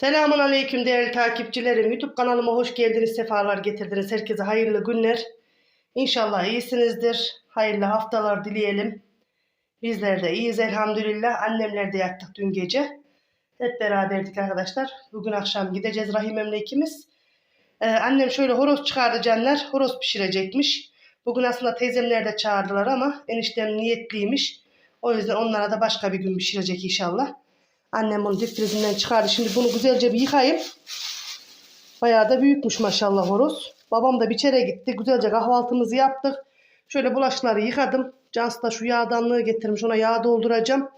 Selamun Aleyküm değerli takipçilerim. YouTube kanalıma hoş geldiniz, sefalar getirdiniz. Herkese hayırlı günler. İnşallah iyisinizdir. Hayırlı haftalar dileyelim. Bizler de iyiyiz elhamdülillah. Annemler de yattık dün gece. Hep beraberdik arkadaşlar. Bugün akşam gideceğiz Rahimemle ikimiz. Ee, annem şöyle horoz çıkardı canlar. Horoz pişirecekmiş. Bugün aslında teyzemler de çağırdılar ama eniştem niyetliymiş. O yüzden onlara da başka bir gün pişirecek inşallah. Annem bunu difrizinden çıkardı. Şimdi bunu güzelce bir yıkayayım. Bayağı da büyükmüş maşallah horoz. Babam da biçere gitti. Güzelce kahvaltımızı yaptık. Şöyle bulaşıkları yıkadım. Cansu da şu yağdanlığı getirmiş. Ona yağ dolduracağım.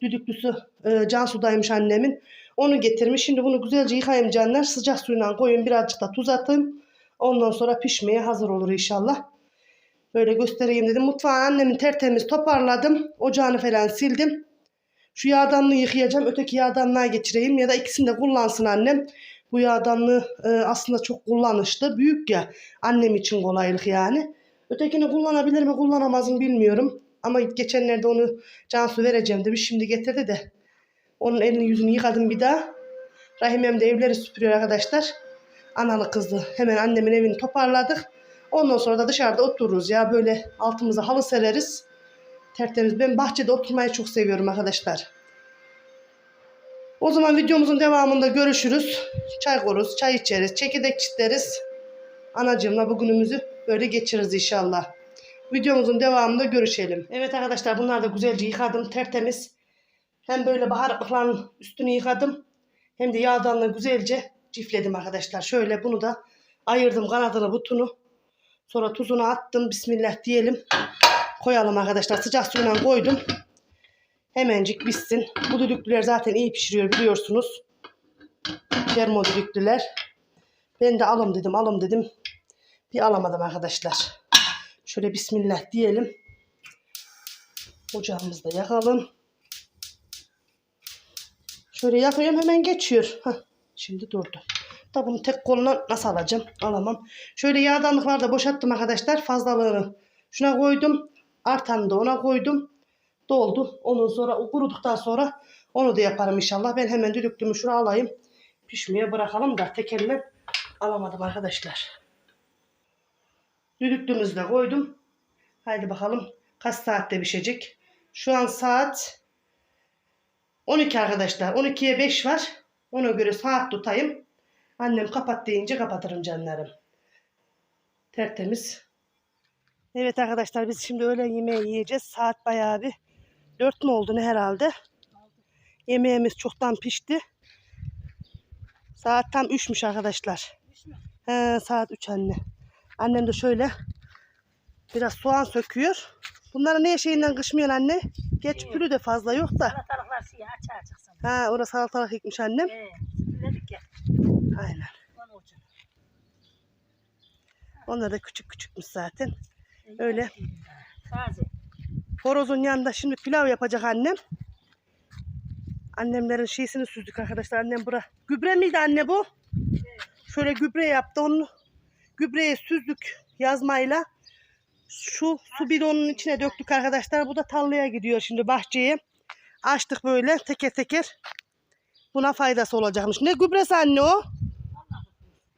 Düdüklüsü e, Cansu'daymış annemin. Onu getirmiş. Şimdi bunu güzelce yıkayayım canlar. Sıcak suyla koyun. Birazcık da tuz atayım. Ondan sonra pişmeye hazır olur inşallah. Böyle göstereyim dedim. Mutfağı annemin tertemiz toparladım. Ocağını falan sildim. Şu yağdanlığı yıkayacağım. Öteki yağdanlığa geçireyim. Ya da ikisini de kullansın annem. Bu yağdanlığı e, aslında çok kullanışlı. Büyük ya. Annem için kolaylık yani. Ötekini kullanabilir mi kullanamaz mı bilmiyorum. Ama geçenlerde onu Cansu vereceğim demiş. Şimdi getirdi de. Onun elini yüzünü yıkadım bir daha. Rahimem de evleri süpürüyor arkadaşlar. Analı kızlı. Hemen annemin evini toparladık. Ondan sonra da dışarıda otururuz ya. Böyle altımıza halı sereriz. Tertemiz. Ben bahçede oturmayı çok seviyorum arkadaşlar. O zaman videomuzun devamında görüşürüz. Çay koruz, çay içeriz, çekirdek çitleriz. Anacığımla bugünümüzü böyle geçiririz inşallah. Videomuzun devamında görüşelim. Evet arkadaşlar bunları da güzelce yıkadım. Tertemiz. Hem böyle baharatlıkların üstünü yıkadım. Hem de yağdanla güzelce cifledim arkadaşlar. Şöyle bunu da ayırdım kanadını butunu. Sonra tuzunu attım. Bismillah diyelim koyalım arkadaşlar. Sıcak suyla koydum. Hemencik pişsin. Bu düdüklüler zaten iyi pişiriyor biliyorsunuz. Termo düdüklüler. Ben de alım dedim alım dedim. Bir alamadım arkadaşlar. Şöyle bismillah diyelim. Ocağımızı da yakalım. Şöyle yakıyorum hemen geçiyor. Hah, şimdi durdu. Da bunu tek koluna nasıl alacağım? Alamam. Şöyle yağdanlıkları da boşalttım arkadaşlar. Fazlalığını şuna koydum. Artanı da ona koydum. Doldu. Ondan sonra o kuruduktan sonra onu da yaparım inşallah. Ben hemen düdüklümü şuraya alayım. Pişmeye bırakalım da tek elle alamadım arkadaşlar. Düdüklümüzü de koydum. Haydi bakalım kaç saatte pişecek. Şu an saat 12 arkadaşlar. 12'ye 5 var. Ona göre saat tutayım. Annem kapat deyince kapatırım canlarım. Tertemiz. Evet arkadaşlar biz şimdi öğlen yemeği yiyeceğiz. Saat bayağı bir 4 mü oldu ne herhalde. Yemeğimiz çoktan pişti. Saat tam 3'müş arkadaşlar. He, saat 3 anne. Annem de şöyle biraz soğan söküyor. Bunları ne şeyinden kışmıyor anne? Geç pürü de fazla yok da. Salatalıklar siyah açığa çıksın. Ha orası salatalık ekmiş annem. Süpürledik ya. Aynen. Onun için. Onlar da küçük küçükmüş zaten. Öyle. Horozun yanında şimdi pilav yapacak annem. Annemlerin şeysini süzdük arkadaşlar. Annem bura. Gübre miydi anne bu? Şöyle gübre yaptı. Onu gübreye süzdük yazmayla. Şu su bidonunun içine döktük arkadaşlar. Bu da tarlaya gidiyor şimdi bahçeye. Açtık böyle teker teker. Buna faydası olacakmış. Ne gübresi anne o?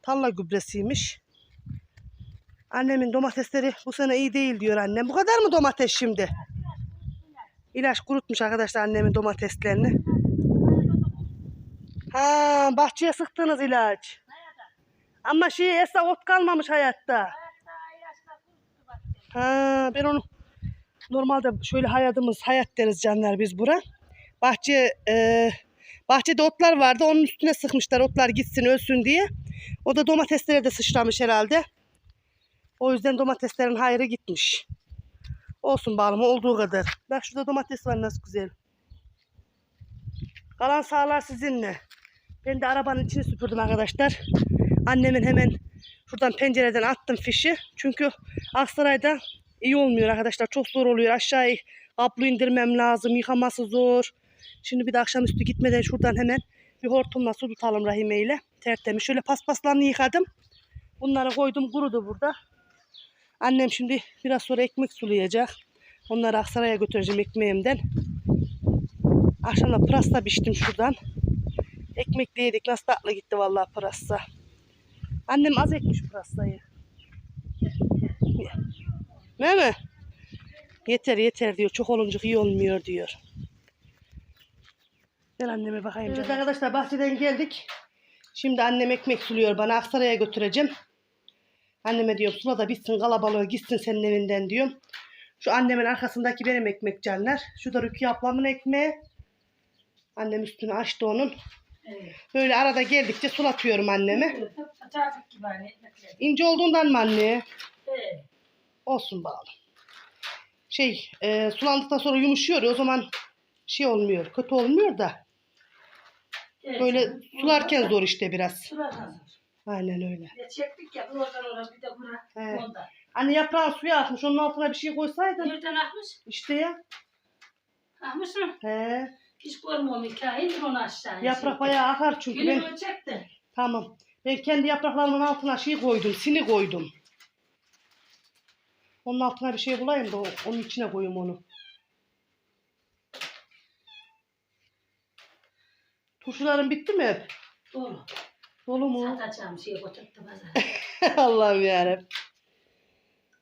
Tarla gübresiymiş. Annemin domatesleri bu sene iyi değil diyor annem. Bu kadar mı domates şimdi? İlaç kurutmuş arkadaşlar annemin domateslerini. Ha bahçeye sıktınız ilaç. Ama şey esra ot kalmamış hayatta. Ha ben onu normalde şöyle hayatımız hayat deriz canlar biz bura. Bahçe e, bahçede otlar vardı onun üstüne sıkmışlar otlar gitsin ölsün diye. O da domateslere de sıçramış herhalde. O yüzden domateslerin hayrı gitmiş. Olsun bağlama olduğu kadar. Bak şurada domates var nasıl güzel. Kalan sağlar sizinle. Ben de arabanın içini süpürdüm arkadaşlar. Annemin hemen şuradan pencereden attım fişi. Çünkü Aksaray'da iyi olmuyor arkadaşlar. Çok zor oluyor. Aşağıya kablo indirmem lazım. Yıkaması zor. Şimdi bir de akşamüstü gitmeden şuradan hemen bir hortumla su tutalım Rahime ile. Tertemiz. Şöyle paspaslarını yıkadım. Bunları koydum kurudu burada. Annem şimdi biraz sonra ekmek sulayacak. Onları Aksaray'a götüreceğim ekmeğimden. Akşamda pırasa biçtim şuradan. Ekmekli yedik. Nasıl tatlı gitti vallahi pırasa. Annem az ekmiş pırasayı. Değil mi? Yeter yeter diyor. Çok olunca iyi olmuyor diyor. Gel anneme bakayım. Evet arkadaşlar bahçeden geldik. Şimdi annem ekmek suluyor bana. Aksaray'a götüreceğim. Anneme diyorum sula da bitsin kalabalığı gitsin senin evinden diyorum. Şu annemin arkasındaki benim ekmek canlar. Şu da Rukiye ablamın ekmeği. Annem üstünü açtı onun. Evet. Böyle arada geldikçe sulatıyorum gibi hani ekmekleri. İnce olduğundan mı anne? Evet. Olsun bağlı. Şey e, sulandıktan sonra yumuşuyor ya, o zaman şey olmuyor. Kötü olmuyor da. Evet. Böyle sularken zor işte biraz. Sular hazır. Aynen öyle. Ya çektik ya buradan oraya bir de bura. Evet. Ondan. Anne yaprağın suya atmış. Onun altına bir şey koysaydın. Nereden akmış? İşte ya. Akmış mı? He. Hiç görmüyorum hikaye. İndir onu aşağıya. Yaprak bayağı akar çünkü. Günü Ben, de. tamam. Ben kendi yapraklarımın altına şey koydum. Sini koydum. Onun altına bir şey bulayım da onun içine koyayım onu. Turşuların bitti mi hep? Doğru. Dolu mu? Satacağım şeyi götürdü pazara. Allah'ım yarabbim.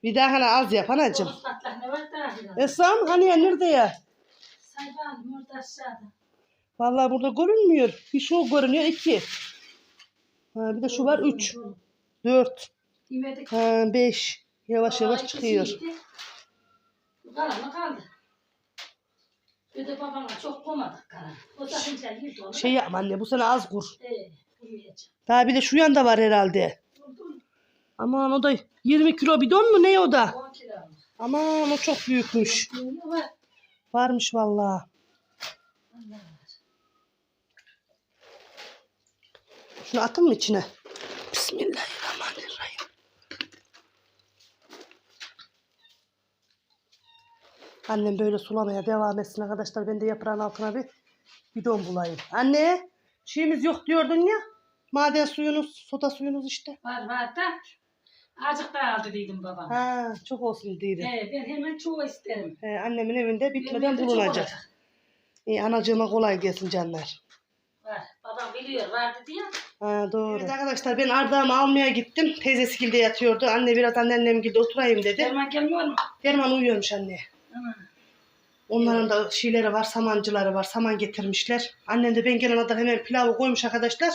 Bir daha hani az yap anacığım. Doğru patlar ne var. Esam hani ya nerede ya? Sayfanım orada aşağıda. Vallahi burada görünmüyor. Bir şu görünüyor iki. Ha, bir de şu var üç. Dört. Yemedik. Ha, beş. Yavaş yavaş çıkıyor. Kalanı kaldı. Bir de babama çok koymadık kalan. O onu. Şey yapma anne bu sene az kur. Ee, kuruyacak. Daha bir de şu yanda var herhalde. Aman o da 20 kilo bidon mu ne o da? 10 kilo. Aman o çok büyükmüş. Varmış vallahi. Allah. Şunu atın mı içine? Bismillahirrahmanirrahim. Annem böyle sulamaya devam etsin arkadaşlar. Ben de yaprağın altına bir bidon bulayım. Anne şeyimiz yok diyordun ya. Maden suyunuz, soda suyunuz işte. Var var da. Azıcık da aldı dedim babam. Ha, çok olsun dedi. Ee, ben hemen çoğu isterim. Ee, annemin evinde bitmeden Benim evde çok bulunacak. olacak. İyi, anacığıma kolay gelsin canlar. Var. Babam biliyor vardı diye. Ha, doğru. Evet arkadaşlar ben Ardağımı almaya gittim. Teyzesi gilde yatıyordu. Anne biraz anneannem gilde oturayım dedi. Derman gelmiyor mu? Derman uyuyormuş anne. Onların da şeyleri var, samancıları var. Saman getirmişler. Annem de ben gelene kadar hemen pilavı koymuş arkadaşlar.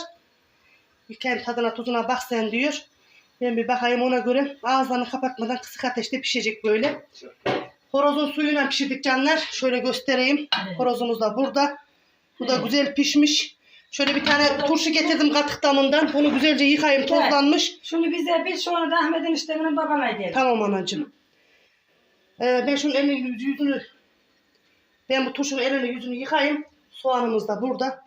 Kendi tadına tuzuna bak sen diyor. Ben bir bakayım ona göre. Ağızlarını kapatmadan kısık ateşte pişecek böyle. Horozun suyuyla pişirdik canlar. Şöyle göstereyim. Horozumuz da burada. Bu da güzel pişmiş. Şöyle bir tane turşu getirdim katık damından. Bunu güzelce yıkayayım tozlanmış. Şunu bize bir sonra da Ahmet eniştemin babama edelim. Tamam anacığım. Ee, ben şunun elini yüz- yüzünü ben bu turşunun elini yüzünü yıkayayım. Soğanımız da burada.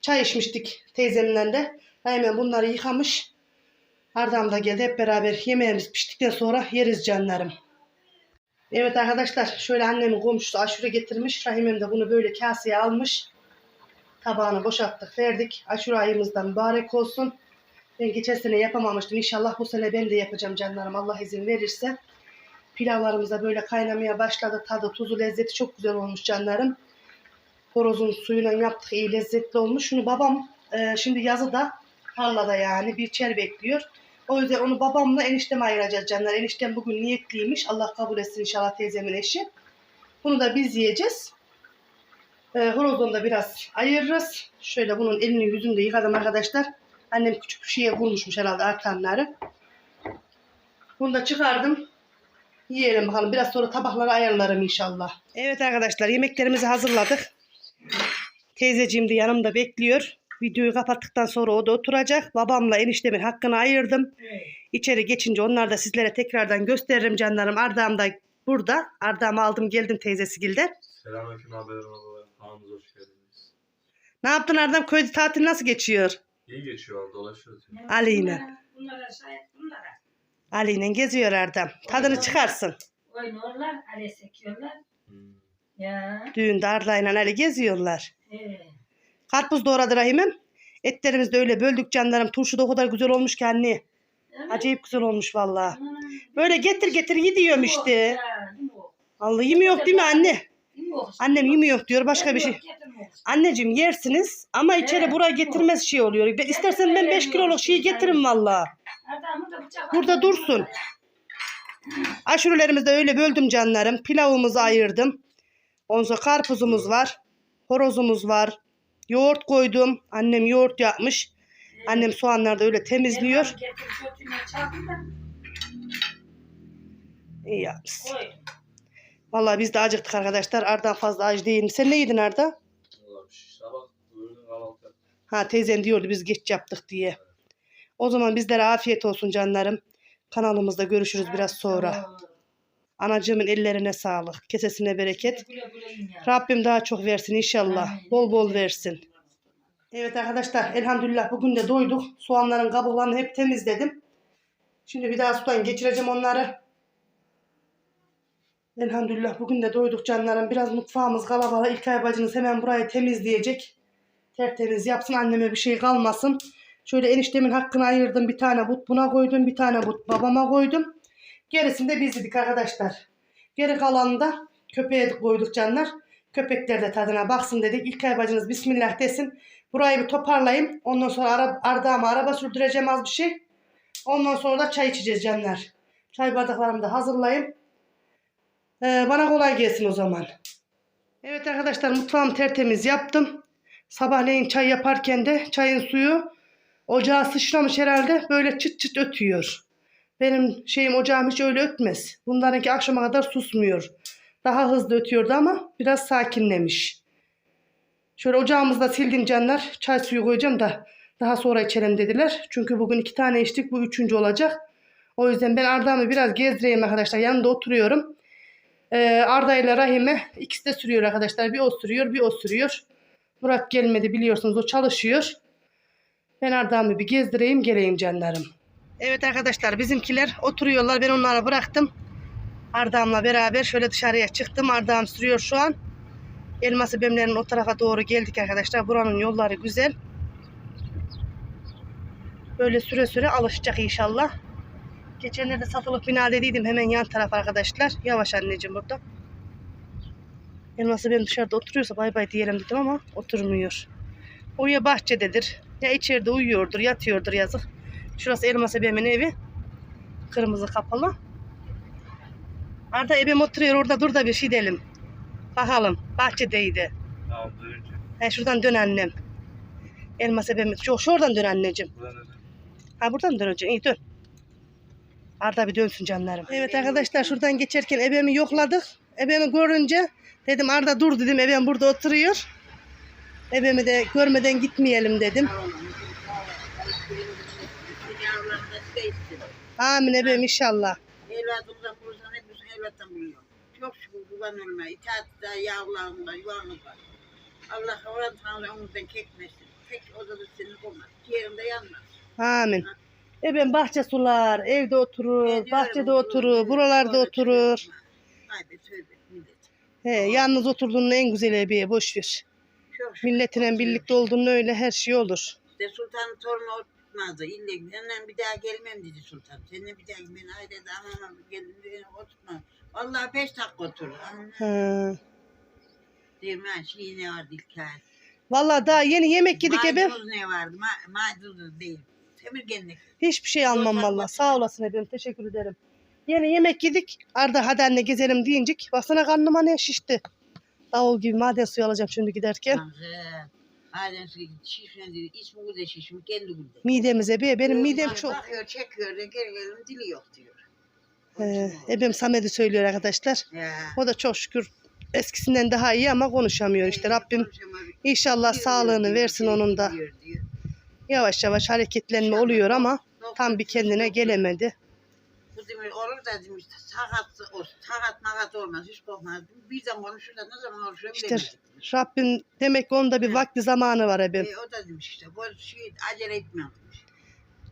Çay içmiştik teyzemle de. Hemen bunları yıkamış. Ardam da geldi. Hep beraber yemeğimiz piştikten sonra yeriz canlarım. Evet arkadaşlar şöyle annemin komşusu aşure getirmiş. Rahimem de bunu böyle kaseye almış. Tabağını boşalttık verdik. Aşure ayımızdan mübarek olsun. Ben geçen sene yapamamıştım. İnşallah bu sene ben de yapacağım canlarım. Allah izin verirse. Pilavlarımız da böyle kaynamaya başladı. Tadı, tuzu, lezzeti çok güzel olmuş canlarım. Horozun suyuyla yaptık. iyi lezzetli olmuş. Şunu babam e, şimdi yazıda tarlada yani bir çer bekliyor. O yüzden onu babamla enişteme ayıracağız canlar. Eniştem bugün niyetliymiş. Allah kabul etsin inşallah teyzemin eşi. Bunu da biz yiyeceğiz. E, horozunu da biraz ayırırız. Şöyle bunun elini yüzünü de yıkadım arkadaşlar. Annem küçük bir şeye vurmuşmuş herhalde artanları. Bunu da çıkardım. Yiyelim bakalım. Biraz sonra tabakları ayarlarım inşallah. Evet arkadaşlar yemeklerimizi hazırladık. Teyzeciğim de yanımda bekliyor. Videoyu kapattıktan sonra o da oturacak. Babamla eniştemin hakkını ayırdım. Evet. İçeri geçince onlar da sizlere tekrardan gösteririm canlarım. Ardağım da burada. Ardağımı aldım geldim teyzesi gilde. Selamünaleyküm abilerim ablalarım. Kanalımıza hoş geldiniz. Ne yaptın Ardağım? Köyde tatil nasıl geçiyor? İyi geçiyor dolaşıyoruz. ya. Ali yine. Bunlara şahit bunlara. Ali'yle geziyor Ardağım. Tadını çıkarsın. Oynuyorlar, ale sekiyorlar. Hmm. Ya. Düğünde Arda'yla Ali geziyorlar. Evet. Karpuz doğradı Rahim'im. Etlerimizi de öyle böldük canlarım. Turşu da o kadar güzel olmuş ki anne. Acayip güzel olmuş vallahi. Böyle getir getir gidiyorum işte. Allah yemi yok değil mi anne? Yok. Annem yemiyor diyor başka bir şey. Yok. Anneciğim yersiniz ama içeri Evet, buraya yok. getirmez şey oluyor. İstersen ben 5 kiloluk şey getiririm valla. Burada dursun. Aşurelerimizi de öyle böldüm canlarım. Pilavımızı ayırdım. Ondan sonra karpuzumuz var. Horozumuz var. Yoğurt koydum. Annem yoğurt yapmış. Annem soğanları da öyle temizliyor. İyi yapmışsın. koy. Vallahi biz de acıktık arkadaşlar. Arda fazla acı değilim. Sen ne yedin Arda? Şey. Ha teyzen diyordu biz geç yaptık diye. O zaman bizlere afiyet olsun canlarım. Kanalımızda görüşürüz biraz sonra. Anacığımın ellerine sağlık. Kesesine bereket. Rabbim daha çok versin inşallah. Bol bol versin. Evet arkadaşlar elhamdülillah bugün de doyduk. Soğanların kabuklarını hep temizledim. Şimdi bir daha sudan geçireceğim onları. Elhamdülillah bugün de doyduk canlarım. Biraz mutfağımız kalabalık. İlkay bacınız hemen burayı temizleyecek. Tertemiz yapsın anneme bir şey kalmasın. Şöyle eniştemin hakkını ayırdım. Bir tane but buna koydum. Bir tane but babama koydum. Gerisini de biz yedik arkadaşlar. Geri kalanını da köpeğe koyduk canlar. Köpekler de tadına baksın dedik. İlkay bacınız bismillah desin. Burayı bir toparlayayım. Ondan sonra ara, Arda'ma araba sürdüreceğim az bir şey. Ondan sonra da çay içeceğiz canlar. Çay bardaklarımı da hazırlayayım. Ee, bana kolay gelsin o zaman. Evet arkadaşlar mutfağımı tertemiz yaptım. Sabahleyin çay yaparken de çayın suyu ocağa sıçramış herhalde. Böyle çıt çıt ötüyor. Benim şeyim ocağım hiç öyle ötmez. Bunlarınki akşama kadar susmuyor. Daha hızlı ötüyordu ama biraz sakinlemiş. Şöyle ocağımızda sildim canlar. Çay suyu koyacağım da daha sonra içelim dediler. Çünkü bugün iki tane içtik. Bu üçüncü olacak. O yüzden ben Arda'mı biraz gezdireyim arkadaşlar. Yanında oturuyorum. Ee, Arda ile Rahime ikisi de sürüyor arkadaşlar. Bir o sürüyor bir o sürüyor. Murat gelmedi biliyorsunuz o çalışıyor. Ben Arda'mı bir gezdireyim geleyim canlarım. Evet arkadaşlar bizimkiler oturuyorlar. Ben onları bıraktım. Arda'mla beraber şöyle dışarıya çıktım. Arda'm sürüyor şu an. Elması Bemler'in o tarafa doğru geldik arkadaşlar. Buranın yolları güzel. Böyle süre süre alışacak inşallah. Geçenlerde satılık bina dediydim hemen yan taraf arkadaşlar. Yavaş anneciğim burada. Elması benim dışarıda oturuyorsa bay bay diyelim dedim ama oturmuyor. O ya bahçededir ya içeride uyuyordur yatıyordur yazık. Şurası Elması Bem'in evi. Kırmızı kapalı. Arda ebem oturuyor orada dur da bir şey dedim. Bakalım bahçedeydi. Tamam dönünce. He şuradan dön annem. Elmas ebemi. Şu, şu oradan dön anneciğim. Buradan öyle. Ha buradan döneceksin. İyi dön. Arda bir dönsün canlarım. Evet arkadaşlar şuradan geçerken ebemi yokladık. Ebemi görünce dedim Arda dur dedim. Ebem burada oturuyor. Ebemi de görmeden gitmeyelim dedim. Amin ebem inşallah. Evladımızdan bulursan hepimiz evlattan buluyor. Çok şükür kurban olma. İtaatta, yavrularında, yuvanızda. Allah oran tanrı omuzdan çekmesin. Tek odada seni olmaz. Ciğerinde yanmaz. Amin. Ebem bahçe sular, evde oturur, Ediyorum, bahçede oturur, buralarda oturur. Haydi tövbe millet. He, yalnız oturduğunun en güzel ebeye boş ver. Milletine birlikte olduğun öyle her şey olur. İşte sultanın torunu oturtmazdı. İlle senden bir daha gelmem dedi sultan. Seninle bir daha gelmem. Haydi de aman gelin dedi oturtma. Vallahi beş dakika otur. Ha. Diyorum ha şey ne vardı İlker. Vallahi daha yeni yemek yedik ebem. Maydanoz ne vardı? Ma maydanoz değil. Semirgenlik. Hiçbir şey almam vallahi. almam. Sağ olasın ebem. Teşekkür ederim. Yeni yemek yedik. Arda hadi anne gezelim deyincik. Baksana karnıma ne şişti. Davul gibi maden suyu alacağım şimdi giderken. Kanka. Maden suyu. İsmi şişmiş. Kendi burada. Midemize be. Benim midem çok. Bakıyor çekiyor. Gelin dili yok diyor. Ee, ebem Samet'i söylüyor arkadaşlar. Ya. O da çok şükür eskisinden daha iyi ama konuşamıyor işte. Rabbim inşallah sağlığını versin onun da. Yavaş yavaş hareketlenme oluyor ama tam bir kendine gelemedi. Demiş olur da demiş sakat o sakat makat olmaz hiç korkmaz. Birden konuşur da ne zaman konuşuyor İşte bilemedik. Rabbim demek ki onda bir vakti zamanı var ebem. E, o da demiş işte bu şey acele etmem demiş.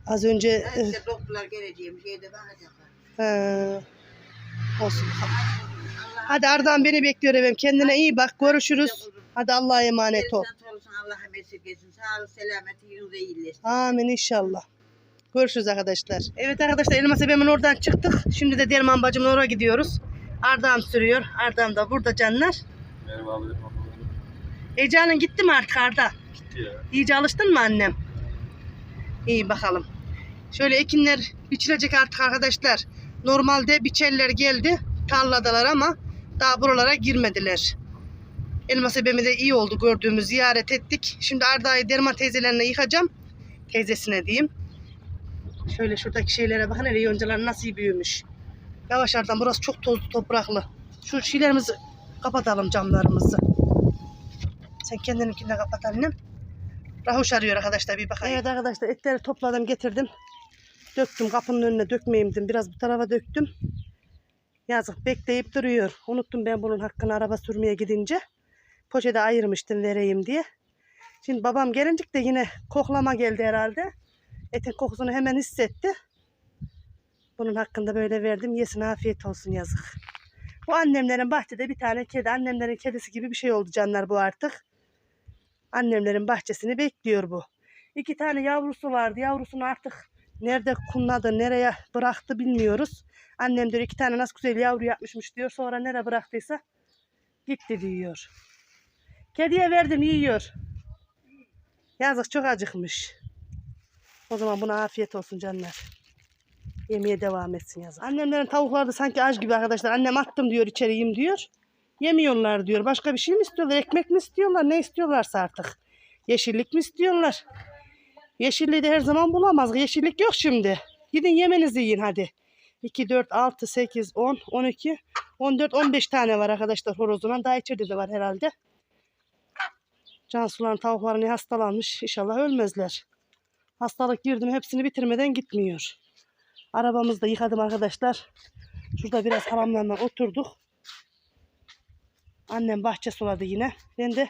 Az önce Ya eh, işte doktorlar geleceğim şeyde bakacaklar. He. Olsun. Hadi Ardahan beni bekliyor efendim. Kendine iyi bak. Görüşürüz. Hadi Allah'a emanet ol. Allah'a mesut etsin. Sağlık selameti yüzünüze iyileşsin. Amin inşallah. Görüşürüz arkadaşlar. Evet arkadaşlar Elmas Ebe'min oradan çıktık. Şimdi de Derman bacımın oraya gidiyoruz. Ardahan sürüyor. Ardahan da burada canlar. Abilerim babalarım Ece'nin gitti mi artık Arda? gitti ya. İyice alıştın mı annem? İyi bakalım. Şöyle ekinler biçilecek artık arkadaşlar. Normalde biçerler geldi. Tarladalar ama daha buralara girmediler. Elmas ebemi de iyi oldu gördüğümüz ziyaret ettik. Şimdi Arda'yı Derman teyzelerine yıkacağım. Teyzesine diyeyim. Şöyle şuradaki şeylere bakın hele yoncalar nasıl büyümüş. Yavaş Arda'm burası çok tozlu topraklı. Şu şeylerimizi kapatalım camlarımızı. Sen kendininkini de kapat annem. Rahuş arıyor arkadaşlar bir bakayım. Evet arkadaşlar etleri topladım getirdim. Döktüm kapının önüne dökmeyeyim dedim. Biraz bu tarafa döktüm. Yazık bekleyip duruyor. Unuttum ben bunun hakkını araba sürmeye gidince. Poşete ayırmıştım vereyim diye. Şimdi babam gelincik de yine koklama geldi herhalde. Etin kokusunu hemen hissetti. Bunun hakkında böyle verdim. Yesin afiyet olsun yazık. Bu annemlerin bahçede bir tane kedi. Annemlerin kedisi gibi bir şey oldu canlar bu artık. Annemlerin bahçesini bekliyor bu. İki tane yavrusu vardı. Yavrusunu artık nerede kunladı, nereye bıraktı bilmiyoruz. Annem diyor iki tane nasıl güzel yavru yapmışmış diyor. Sonra nereye bıraktıysa gitti diyor. Kediye verdim yiyor. Yazık çok acıkmış. O zaman buna afiyet olsun canlar. Yemeye devam etsin yazık. Annemlerin tavukları da sanki aç gibi arkadaşlar. Annem attım diyor içeri yiyeyim diyor. Yemiyorlar diyor. Başka bir şey mi istiyorlar? Ekmek mi istiyorlar? Ne istiyorlarsa artık. Yeşillik mi istiyorlar? Yeşilliği de her zaman bulamaz. Yeşillik yok şimdi. Gidin yemenizi yiyin hadi. 2, 4, 6, 8, 10, 12, 14, 15 tane var arkadaşlar horozundan. Daha içeride de var herhalde. Cansuların tavukları hastalanmış. İnşallah ölmezler. Hastalık girdim hepsini bitirmeden gitmiyor. Arabamızı da yıkadım arkadaşlar. Şurada biraz halamlarla oturduk. Annem bahçe suladı yine. Ben de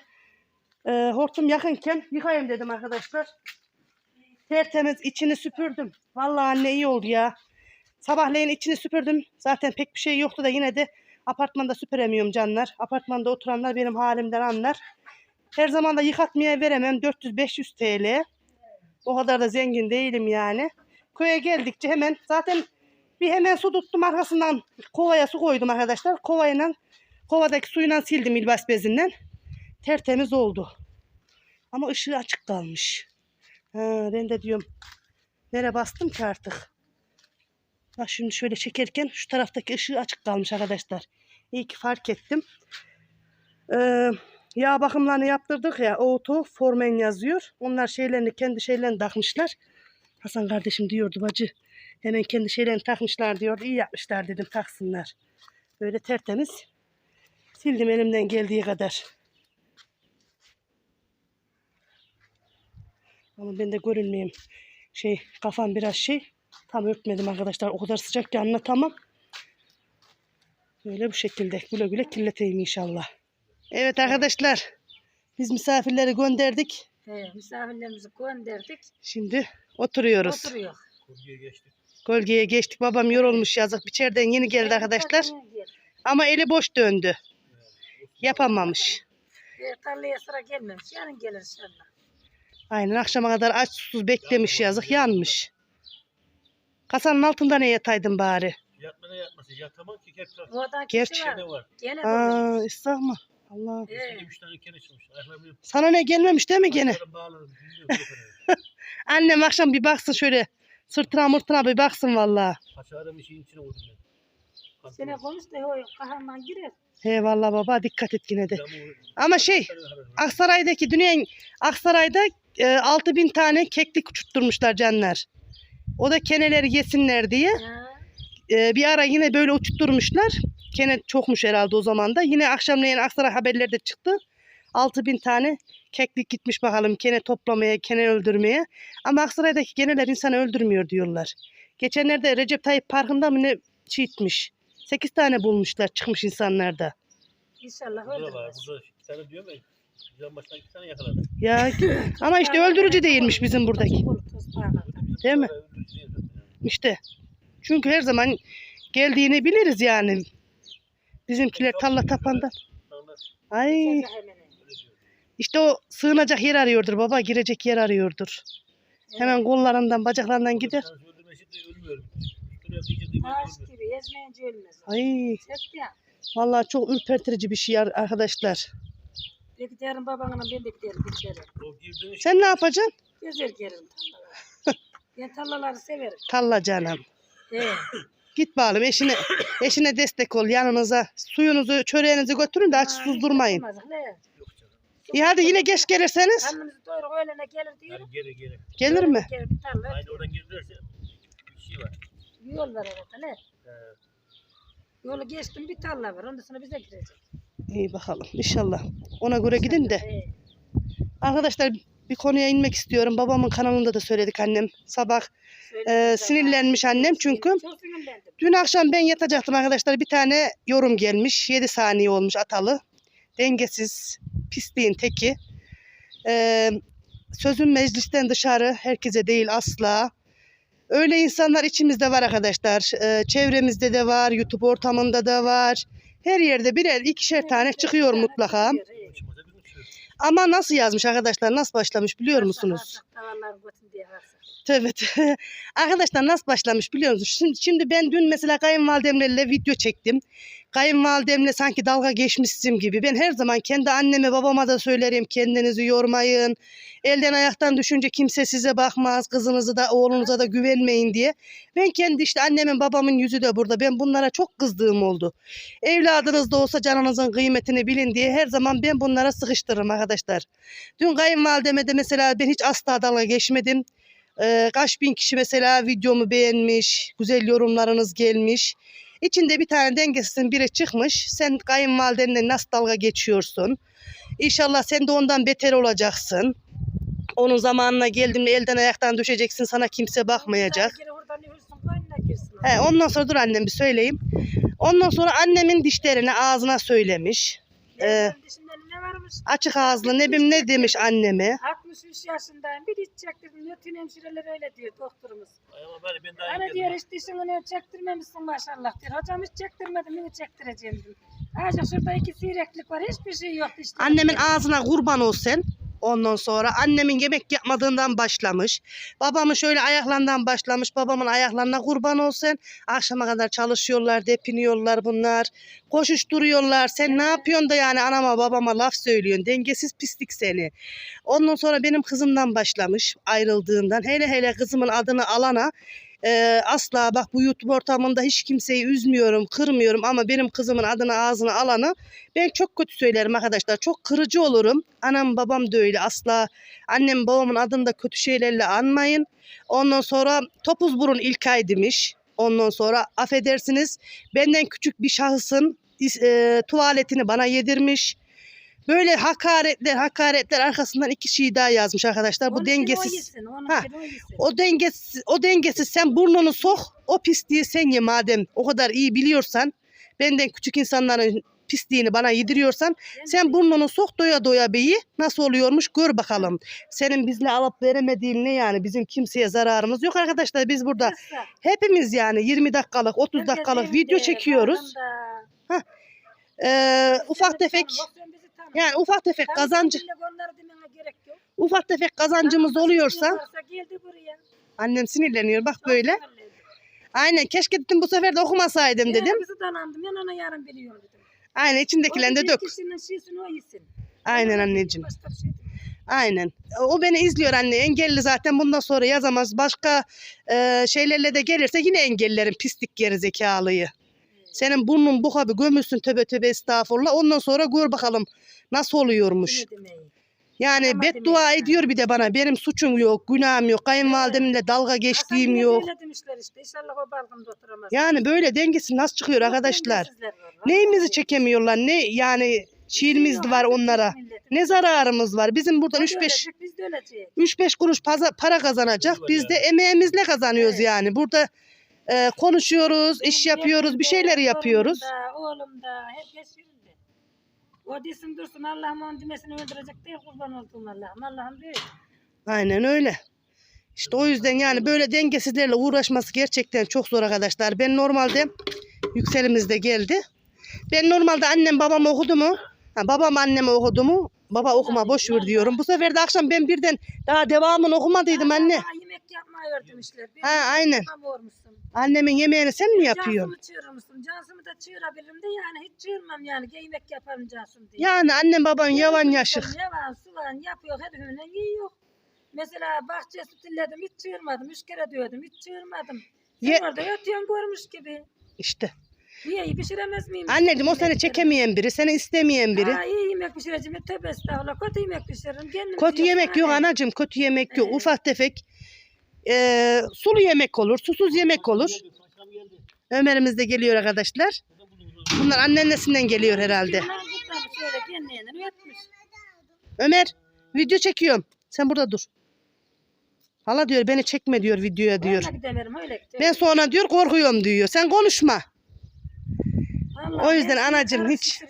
e, hortum yakınken yıkayayım dedim arkadaşlar. Tertemiz içini süpürdüm. Vallahi anne iyi oldu ya. Sabahleyin içini süpürdüm. Zaten pek bir şey yoktu da yine de apartmanda süpüremiyorum canlar. Apartmanda oturanlar benim halimden anlar. Her zaman da yıkatmaya veremem. 400-500 TL. O kadar da zengin değilim yani. Köye geldikçe hemen zaten bir hemen su tuttum arkasından kovaya su koydum arkadaşlar. Kovayla kovadaki suyla sildim ilbas bezinden. Tertemiz oldu. Ama ışığı açık kalmış. Ha, ben de diyorum nereye bastım ki artık. Bak şimdi şöyle çekerken şu taraftaki ışığı açık kalmış arkadaşlar. İyi ki fark ettim. Ee, yağ bakımlarını yaptırdık ya. Auto Formen yazıyor. Onlar şeylerini kendi şeylerini takmışlar. Hasan kardeşim diyordu bacı. Hemen kendi şeylerini takmışlar diyordu. İyi yapmışlar dedim taksınlar. Böyle tertemiz. Sildim elimden geldiği kadar. Ama ben de görünmeyeyim. Şey kafam biraz şey. Tam örtmedim arkadaşlar. O kadar sıcak ki anlatamam. Böyle bu şekilde güle güle kirleteyim inşallah. Evet arkadaşlar. Biz misafirleri gönderdik. He, misafirlerimizi gönderdik. Şimdi oturuyoruz. Oturuyor. Kurguya geçtik. Gölgeye geçtik. Babam yorulmuş yazık. İçeriden yeni geldi arkadaşlar. Ama eli boş döndü. Yapamamış. Tarlaya sıra gelmemiş. Yarın gelir inşallah. Aynen akşama kadar aç susuz beklemiş yazık. Yanmış. Kasanın altında ne yataydın bari? Yatma ne yatması? Yatamam ki hep Gerçi. kişi var. Gene Aa, böyle. estağfurullah. Allah. He. Üç tane kene çıkmış. Ayaklarını Sana ne gelmemiş değil mi gene? Hani. Annem akşam bir baksın şöyle. Sırtına mırtına bir baksın işin içine vurdum ben. Sene konuş da o kahraman girer. He vallahi baba dikkat et yine de. Ama şey Aksaray'daki dünyanın Aksaray'da e, 6000 tane keklik uçurtturmuşlar canlar. O da keneleri yesinler diye. E, bir ara yine böyle uçurtturmuşlar. Kene çokmuş herhalde o zaman da. Yine akşamleyin Aksaray haberleri de çıktı. 6000 tane keklik gitmiş bakalım kene toplamaya, kene öldürmeye. Ama Aksaray'daki geneler insanı öldürmüyor diyorlar. Geçenlerde Recep Tayyip Parkı'nda mı ne çiğitmiş. 8 tane bulmuşlar çıkmış insanlarda. İnşallah Burada var. öldürmez. Burada iki tane diyor mu? Güzel baştan iki tane yakaladı. Ya ama işte öldürücü değilmiş bizim buradaki. Değil mi? İşte. Çünkü her zaman geldiğini biliriz yani. Bizimkiler talla tapanda. Sonra Ay işte o sığınacak yer arıyordur baba. Girecek yer arıyordur. Hemen kollarından bacaklarından gider. Ay. Vallahi çok ürpertici bir şey ar- arkadaşlar. Yarın babana ben de giderim giderim. Sen ne yapacaksın? Gezer gelirim tarlalara. ben tarlaları severim. Talla canım. He. Git bakalım eşine eşine destek ol yanınıza. Suyunuzu, çöreğinizi götürün de aç suzdurmayın. İyi hadi yine geç gelirseniz. Karnımızı doyuruk öğlene gelir diyorum. Geri geri. Gelir mi? Gelir bir tarla. Aynı oradan girdilerse bir şey var. Yol var orada ne? Ee, Yolu geçtim bir tarla var. Ondan sonra bize girecek. İyi bakalım inşallah. Ona göre gidin de. Arkadaşlar bir konuya inmek istiyorum. Babamın kanalında da söyledik annem. Sabah sana. sinirlenmiş annem çünkü. Dün akşam ben yatacaktım arkadaşlar. Bir tane yorum gelmiş. 7 saniye olmuş atalı. Dengesiz, pisliğin teki. Ee, sözüm meclisten dışarı, herkese değil asla. Öyle insanlar içimizde var arkadaşlar. Ee, çevremizde de var, YouTube ortamında da var. Her yerde birer, ikişer tane çıkıyor mutlaka. Ama nasıl yazmış arkadaşlar, nasıl başlamış biliyor musunuz? Evet. Arkadaşlar nasıl başlamış biliyor musunuz? Şimdi, şimdi ben dün mesela kayınvalidemlerle video çektim. Kayınvalidemle sanki dalga geçmişsim gibi. Ben her zaman kendi anneme babama da söylerim. Kendinizi yormayın. Elden ayaktan düşünce kimse size bakmaz. Kızınızı da oğlunuza da güvenmeyin diye. Ben kendi işte annemin babamın yüzü de burada. Ben bunlara çok kızdığım oldu. Evladınız da olsa canınızın kıymetini bilin diye her zaman ben bunlara sıkıştırırım arkadaşlar. Dün kayınvalideme de mesela ben hiç asla dalga geçmedim. Ee, kaç bin kişi mesela videomu beğenmiş, güzel yorumlarınız gelmiş. İçinde bir tane dengesizin biri çıkmış. Sen kayınvalidenle nasıl dalga geçiyorsun? İnşallah sen de ondan beter olacaksın. Onun zamanına geldiğinde elden ayaktan düşeceksin. Sana kimse bakmayacak. He, ondan sonra dur annem bir söyleyeyim. Ondan sonra annemin dişlerini ağzına söylemiş. Ee, Benim dişimde ne varmış? Açık ağızlı ne bileyim ne demiş anneme. 63 yaşındayım. Bir hiç çektirdim. Bütün hemşireler öyle diyor doktorumuz. Ay Ama böyle ben daha Hani diyor hiç dişini çektirmemişsin maşallah diyor. Hocam hiç çektirmedim. Yine çektireceğim diyor. Ayrıca şurada iki seyreklik var. Hiçbir şey yok dişlerimde. Annemin ağzına kurban ol sen. Ondan sonra annemin yemek yapmadığından başlamış. Babamın şöyle ayaklarından başlamış. Babamın ayaklarına kurban ol sen. Akşama kadar çalışıyorlar, depiniyorlar bunlar. Koşuşturuyorlar. Sen ne yapıyorsun da yani anama babama laf söylüyorsun. Dengesiz pislik seni. Ondan sonra benim kızımdan başlamış ayrıldığından. Hele hele kızımın adını alana e, asla bak bu YouTube ortamında hiç kimseyi üzmüyorum, kırmıyorum ama benim kızımın adını ağzına alanı ben çok kötü söylerim arkadaşlar. Çok kırıcı olurum. Anam babam da öyle asla. Annem babamın adını da kötü şeylerle anmayın. Ondan sonra topuz burun İlkay demiş. Ondan sonra affedersiniz benden küçük bir şahısın e, tuvaletini bana yedirmiş. Böyle hakaretler hakaretler arkasından iki şey daha yazmış arkadaşlar. Bu Onun için o dengesiz. yesin, onun Ha, için o yesin. O dengesiz, o dengesiz sen burnunu sok, o pisliği sen ye madem o kadar iyi biliyorsan, benden küçük insanların pisliğini bana yediriyorsan, sen burnunu sok doya doya beyi nasıl oluyormuş gör bakalım. Senin bizle alıp veremediğin ne yani bizim kimseye zararımız yok arkadaşlar biz burada hepimiz yani 20 dakikalık 30 herkes dakikalık video çekiyoruz. bağrında. Ee, ufak tefek yani ufak tefek kazancı onları demene gerek yok. ufak tefek kazancımız oluyorsa diyorlarsa geldi buraya. annem sinirleniyor bak böyle. Aynen keşke dedim bu sefer de okumasaydım dedim. Bizi. Ben onu yarın biliyorum dedim. Aynen içindekilerini de dök. bir kişinin şeysini o yesin. Aynen anneciğim. Başka bir şey demiyorum. Aynen. O beni izliyor anne. Engelli zaten bundan sonra yazamaz. Başka e, şeylerle de gelirse yine engellerin pislik geri zekalıyı. Senin burnun bu abi gömülsün töbe töbe estağfurullah. Ondan sonra gör bakalım nasıl oluyormuş. Yani Ama beddua demek ediyor bir de bana. Benim suçum yok, günahım yok. Kayınvalidemle dalga geçtiğim Hasan yok. demişler işte. İnşallah o balkonda oturamaz. Yani böyle dengesi nasıl çıkıyor Çok arkadaşlar? dengesizler var, vallahi. Neyimizi çekemiyorlar? Ne yani şiirimiz var onlara. Ne zararımız var? Bizim buradan da 3-5 ölecek, Biz de öleceğiz. 3-5 kuruş paza- para kazanacak. Biz de emeğimizle kazanıyoruz Evet. yani. Burada e, konuşuyoruz, iş yapıyoruz, bir şeyler yapıyoruz. torunum da, Oğlum da herkes. O desin dursun Allah'ım onun demesini öldürecek değil kurban olduğum Allah'ım. Allah'ım değil. Aynen öyle. İşte o yüzden yani böyle dengesizlerle uğraşması gerçekten çok zor arkadaşlar. Ben normalde yükselimiz de geldi. Ben normalde annem babam okudu mu? Ha, babam anneme okudu mu? Baba okuma boş ver diyorum. Bu sefer de akşam ben birden daha devamını okumadıydım anne. Yemek yapma yapmıyor demişler. Bir Ha, aynen. Annemin yemeğini sen mi yapıyorsun? Cansımı çığırmışsın. Cansımı da çığırabilirim de yani hiç çığırmam yani. Yemek yaparım cansım diye. Yani annem baban yavan yaşık. Yavan suvan yapıyor her hüne yiyor. Mesela bahçeye süt illedim hiç çığırmadım. Üç kere diyordum hiç çığırmadım. Sen Ye- orada ötüyorsun görmüş gibi. İşte. Niye iyi pişiremez miyim? Anneciğim o seni çekemeyen biri, seni istemeyen biri. Aa, iyi yemek pişireceğim. Tövbe estağfurullah. Kötü yemek pişiririm. Kendim Kötü yemek yok anacığım, kötü yemek yok. Evet. Ufak tefek eee, sulu yemek olur, susuz yemek olur. Ömer'imiz de geliyor arkadaşlar. Bunlar anneannesinden geliyor herhalde. Ömer, video çekiyorum. Sen burada dur. Hala diyor beni çekme diyor videoya diyor. Ben sonra diyor korkuyorum diyor. Sen konuşma. O yüzden karşı hiç-.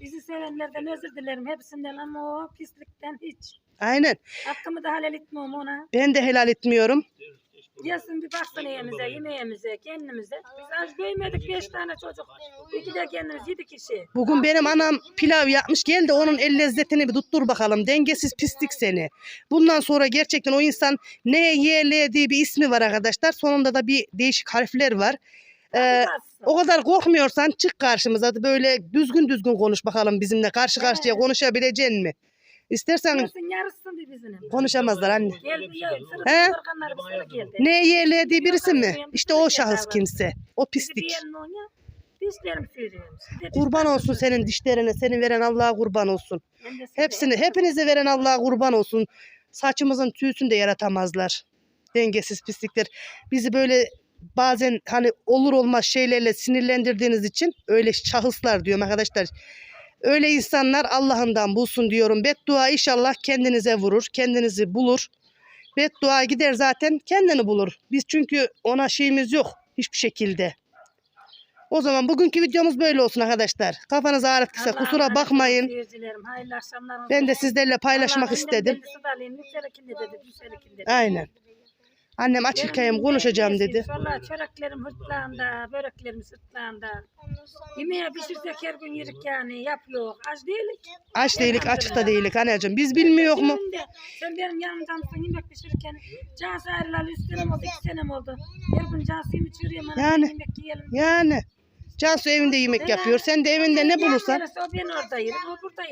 Bizi sevenlerden özür dilerim hepsinden ama o pislikten hiç. Aynen. Hakkımı da halal etmiyorum ona. Ben de helal etmiyorum. Gelsin bir baksın yemeğimize, yemeğimize, kendimize. Biz az büyümedik beş tane çocuk. İki de kendimiz yedi kişi. Bugün benim anam pilav yapmış. Gel de onun el lezzetini bir tuttur bakalım. Dengesiz pislik seni. Bundan sonra gerçekten o insan ne YL diye bir ismi var arkadaşlar. Sonunda da bir değişik harfler var. Ee, o kadar korkmuyorsan çık karşımıza. Böyle düzgün düzgün konuş bakalım bizimle. Karşı karşıya konuşabileceksin mi? İstersen bir konuşamazlar anne. Gel bir ya, He? sırrı organları bir sırrı geldi. Ne diye birisi mi? İşte o şahıs kimse. O Bizi pislik. ya. Dişlerim Kurban dişlerim olsun senin dişlerine. Seni veren Allah'a kurban olsun. Hem de size. Hepsini, hepinizi veren Allah'a kurban olsun. Saçımızın tüysünü de yaratamazlar. Dengesiz pislikler. Bizi böyle bazen hani olur olmaz şeylerle sinirlendirdiğiniz için öyle şahıslar diyorum arkadaşlar. Öyle insanlar Allah'ından bulsun diyorum. Beddua inşallah kendinize vurur, kendinizi bulur. Beddua gider zaten kendini bulur. Biz çünkü ona şeyimiz yok hiçbir şekilde. O zaman bugünkü videomuz böyle olsun arkadaşlar. Kafanız ağrıttıysa kusura bakmayın. Ben de sizlerle paylaşmak istedim. Aynen. Annem açırkayım konuşacağım dedi. Valla çöreklerim hırtlağında, böreklerim sırtlağında. Yemeğe pişirsek her gün yerik yani, yapıyor. Aç değilik. Aç değilik açıkta değilik anneciğim. Biz bilmiyor mu? Sen de- Sen benim yanımdansın yemek pişirirken. Cansu ayrılalı üç senem oldu, iki senem oldu. Her gün Cansu'yu mu çürüyorum, Yani. yemek yiyelim. Yani. Cansu evinde yemek yapıyor. Sen de evinde ne bulursan. O ben orada yerim, o burada.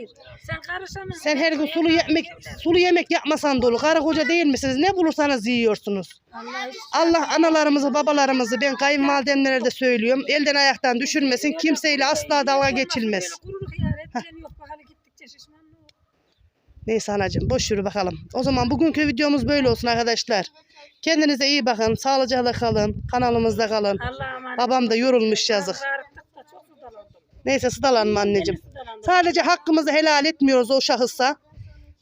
Sen karışamazsın. Sen her gün sulu yemek sulu yemek yapmasan dolu. Karı koca değil misiniz? Ne bulursanız yiyorsunuz. Allah Allah analarımızı, babalarımızı ben kayınvalidemlere de söylüyorum. Elden ayaktan düşürmesin. Kimseyle asla dalga geçilmez. Neyse anacığım boş yürü bakalım. O zaman bugünkü videomuz böyle olsun arkadaşlar. Kendinize iyi bakın. Sağlıcakla kalın. Kanalımızda kalın. Babam da yorulmuş yazık. Neyse sıdalanma anneciğim. Sadece hakkımızı helal etmiyoruz o şahısa.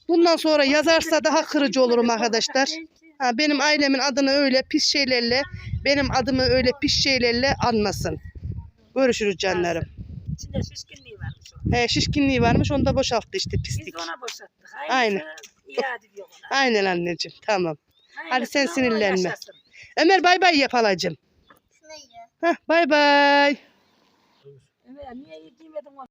Bundan sonra yazarsa daha kırıcı olurum arkadaşlar. Ha, benim ailemin adını öyle pis şeylerle, benim adımı öyle pis şeylerle anmasın. Görüşürüz canlarım. İçinde şişkinliği varmış. He, şişkinliği varmış onu da boşalttı işte Biz pislik. de ona boşalttık. Aynen. İade ediyor ona. Aynen anneciğim tamam. Hadi sen sinirlenme. Ömer bay bay yap halacığım. Heh, bay bay. Evet, niye onu?